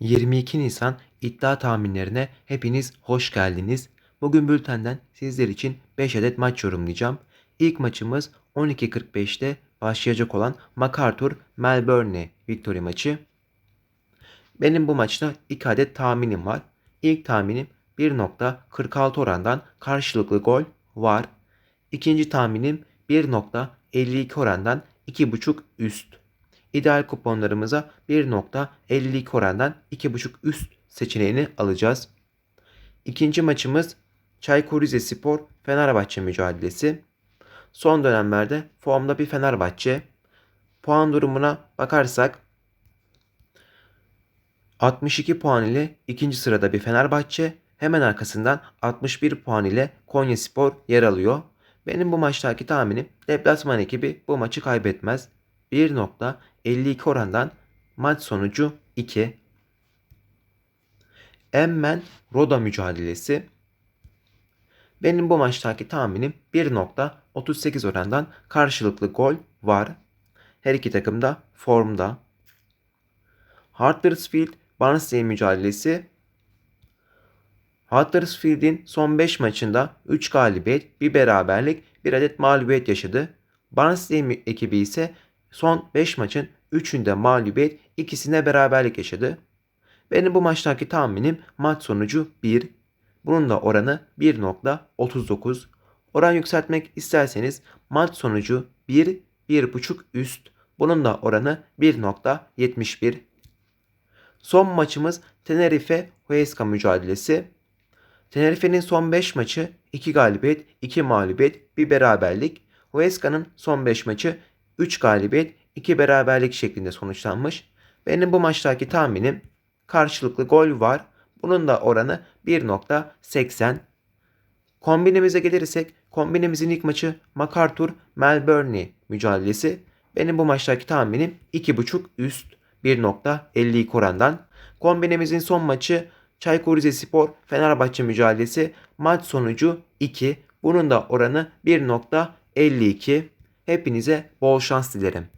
22 Nisan iddia tahminlerine hepiniz hoş geldiniz. Bugün bültenden sizler için 5 adet maç yorumlayacağım. İlk maçımız 12.45'te başlayacak olan MacArthur Melbourne Victory maçı. Benim bu maçta 2 adet tahminim var. İlk tahminim 1.46 orandan karşılıklı gol var. İkinci tahminim 1.52 orandan 2.5 üst. İdeal kuponlarımıza 1.52 orandan 2.5 üst seçeneğini alacağız. İkinci maçımız Çaykur Rizespor Fenerbahçe mücadelesi. Son dönemlerde formda bir Fenerbahçe. Puan durumuna bakarsak 62 puan ile ikinci sırada bir Fenerbahçe. Hemen arkasından 61 puan ile Konyaspor yer alıyor. Benim bu maçtaki tahminim deplasman ekibi bu maçı kaybetmez. 1.52 orandan maç sonucu 2. Emmen Roda mücadelesi. Benim bu maçtaki tahminim 1.38 orandan karşılıklı gol var. Her iki takım da formda. Huddersfield Barnsley mücadelesi. Huddersfield'in son 5 maçında 3 galibiyet, bir beraberlik, bir adet mağlubiyet yaşadı. Barnsley ekibi ise son 5 maçın 3'ünde mağlubiyet, ikisinde beraberlik yaşadı. Benim bu maçtaki tahminim maç sonucu 1. Bunun da oranı 1.39. Oran yükseltmek isterseniz maç sonucu 1, 1.5 üst. Bunun da oranı 1.71. Son maçımız Tenerife Huesca mücadelesi. Tenerife'nin son 5 maçı 2 galibiyet, 2 mağlubiyet, 1 beraberlik. Huesca'nın son 5 maçı 3 galibiyet, 2 beraberlik şeklinde sonuçlanmış. Benim bu maçtaki tahminim karşılıklı gol var. Bunun da oranı 1.80. Kombinimize gelirsek kombinimizin ilk maçı MacArthur Melbourne mücadelesi. Benim bu maçtaki tahminim 2.5 üst 1.52 orandan. Kombinimizin son maçı Çaykur Rizespor Fenerbahçe mücadelesi. Maç sonucu 2. Bunun da oranı 1.52. Hepinize bol şans dilerim.